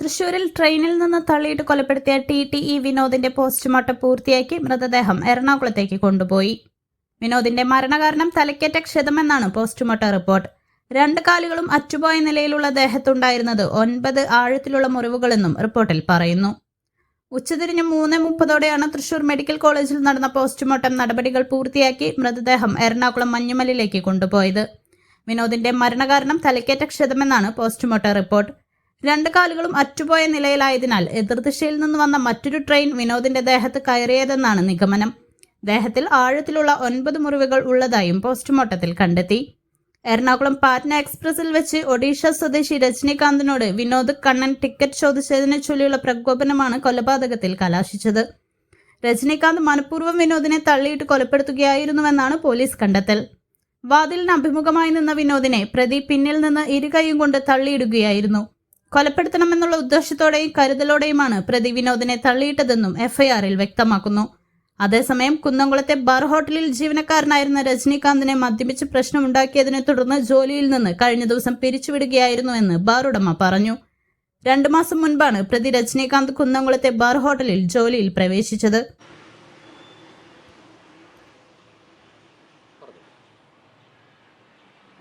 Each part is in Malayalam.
തൃശൂരിൽ ട്രെയിനിൽ നിന്ന് തള്ളിയിട്ട് കൊലപ്പെടുത്തിയ ടി ടി ഇ വിനോദിന്റെ പോസ്റ്റ്മോർട്ടം പൂർത്തിയാക്കി മൃതദേഹം എറണാകുളത്തേക്ക് കൊണ്ടുപോയി. വിനോദിന്റെ മരണകാരണം തലക്കേറ്റ ക്ഷതമെന്നാണ് പോസ്റ്റ്മോർട്ടം റിപ്പോർട്ട്. രണ്ട് കാലുകളും അറ്റുപോയ നിലയിലുള്ള ദേഹത്തുണ്ടായിരുന്നത് ഒൻപത് ആഴത്തിലുള്ള മുറിവുകളെന്നും റിപ്പോർട്ടിൽ പറയുന്നു. ഉച്ചതിരിഞ്ഞ് മൂന്ന് മുപ്പതോടെയാണ് തൃശൂർ മെഡിക്കൽ കോളേജിൽ നടന്ന പോസ്റ്റ്മോർട്ടം നടപടികൾ പൂർത്തിയാക്കി മൃതദേഹം എറണാകുളം മഞ്ഞുമലിലേക്ക് കൊണ്ടുപോയത്. വിനോദിന്റെ മരണകാരണം തലക്കേറ്റ ക്ഷതമെന്നാണ് പോസ്റ്റ്മോർട്ടം റിപ്പോർട്ട്. രണ്ട് കാലുകളും അറ്റുപോയ നിലയിലായതിനാൽ എതിർദിശയിൽ നിന്ന് വന്ന മറ്റൊരു ട്രെയിൻ വിനോദിന്റെ ദേഹത്ത് കയറിയതെന്നാണ് നിഗമനം. ദേഹത്തിൽ ആഴത്തിലുള്ള ഒൻപത് മുറിവുകൾ ഉള്ളതായും പോസ്റ്റ്മോർട്ടത്തിൽ കണ്ടെത്തി. എറണാകുളം പാറ്റ്ന എക്സ്പ്രസിൽ വെച്ച് ഒഡീഷ സ്വദേശി രജനീകാന്തിനോട് വിനോദ് കണ്ണൻ ടിക്കറ്റ് ചോദിച്ചതിനെ ചൊല്ലിയുള്ള പ്രകോപനമാണ് കൊലപാതകത്തിൽ കലാശിച്ചത്. രജനീകാന്ത് മനഃപൂർവം വിനോദിനെ തള്ളിയിട്ട് കൊലപ്പെടുത്തുകയായിരുന്നുവെന്നാണ് പോലീസ് കണ്ടെത്തൽ. വാതിലിന് അഭിമുഖമായി നിന്ന വിനോദിനെ പ്രതി പിന്നിൽ നിന്ന് ഇരുകൈയും കൊണ്ട് തള്ളിയിടുകയായിരുന്നു. കൊലപ്പെടുത്തണമെന്നുള്ള ഉദ്ദേശത്തോടെയും കരുതലോടെയുമാണ് പ്രതി വിനോദിനെ തള്ളിയിട്ടതെന്നും എഫ്ഐആറിൽ വ്യക്തമാക്കുന്നു. അതേസമയം കുന്നംകുളത്തെ ബാർ ഹോട്ടലിൽ ജീവനക്കാരനായിരുന്ന രജനീകാന്തിനെ മദ്യപിച്ച് പ്രശ്നമുണ്ടാക്കിയതിനെ തുടർന്ന് ജോലിയിൽ നിന്ന് കഴിഞ്ഞ ദിവസം പിരിച്ചുവിടുകയായിരുന്നുവെന്ന് ബാർ ഉടമ പറഞ്ഞു. രണ്ടു മാസം മുൻപാണ് പ്രതി രജനീകാന്ത് കുന്നംകുളത്തെ ബാർ ഹോട്ടലിൽ ജോലിയിൽ പ്രവേശിച്ചത്.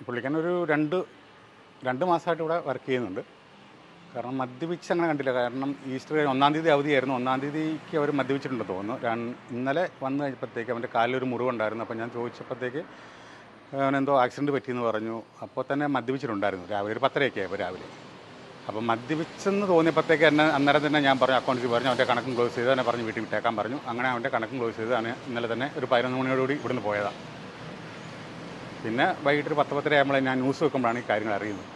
പുള്ളിക്കാരൻ ഒരു രണ്ട് രണ്ട് മാസമായിട്ട് ഇവിടെ വർക്ക് ചെയ്യുന്നുണ്ട്. കാരണം മദ്യപിച്ച് അങ്ങനെ കണ്ടില്ല. കാരണം ഈസ്റ്റർ ഒന്നാം തീയതി അവധിയായിരുന്നു. ഒന്നാം തീയതിക്ക് അവർ മദ്യപിച്ചിട്ടുണ്ട് തോന്നുന്നു. ഇന്നലെ വന്നു കഴിഞ്ഞപ്പോഴത്തേക്ക് അവന്റെ കാലിലൊരു മുറിവുണ്ടായിരുന്നു അപ്പോൾ ഞാൻ ചോദിച്ചപ്പോഴത്തേക്ക് അവനെന്തോ ആക്സിഡന്റ് പറ്റിയെന്ന് പറഞ്ഞു. അപ്പോൾ തന്നെ മദ്യപിച്ചിട്ടുണ്ടായിരുന്നു. രാവിലെ ഒരു പത്തരയൊക്കെ ആയപ്പോൾ രാവിലെ. അപ്പോൾ മദ്യപിച്ചെന്ന് തോന്നിയപ്പോഴത്തേക്ക് എന്നെ അന്നേരം തന്നെ ഞാൻ പറഞ്ഞു അക്കൗണ്ട്സിൽ പറഞ്ഞു അവന്റെ കണക്കും ക്ലോസ് ചെയ്ത്. എന്നെ പറഞ്ഞ് വീട്ടിൽ വിട്ടേക്കാൻ പറഞ്ഞു. അങ്ങനെ അവന്റെ കണക്കും ക്ലോസ് ചെയ്ത്. അവന് ഇന്നലെ തന്നെ ഒരു പതിനൊന്ന് മണിയോടുകൂടി ഇവിടുന്ന് പോയതാണ് പിന്നെ വൈകിട്ട് ഒരു പത്ത് പത്തര ആകുമ്പോൾ ഞാൻ ന്യൂസ് വെക്കുമ്പോഴാണ് ഈ കാര്യങ്ങൾ അറിയുന്നത്.